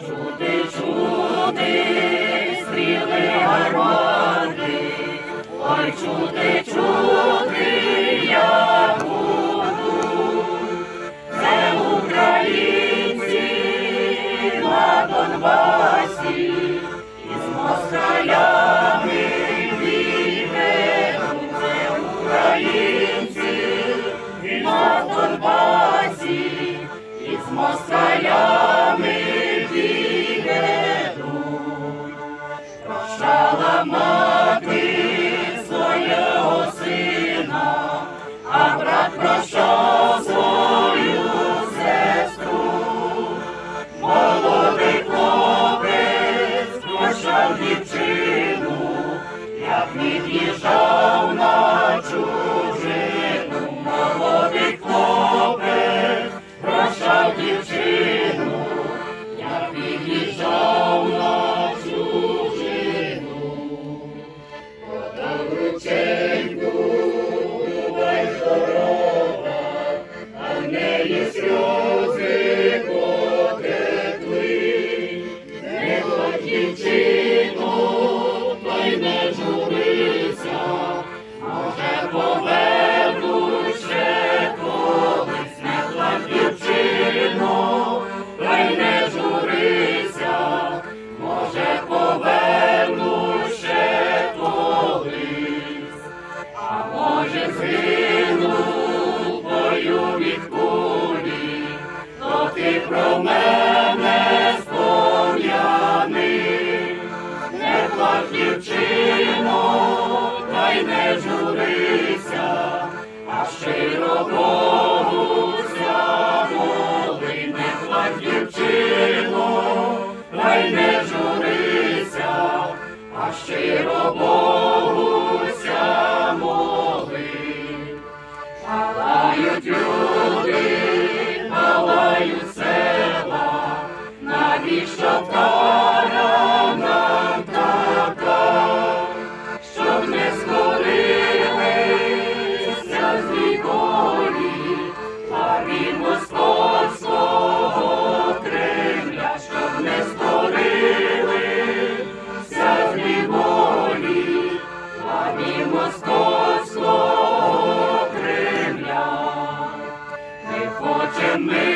Чути, чути, стріли гармати, ой чути. Мати свого сина, а брат прощав Amor Jesus. to do. Amen.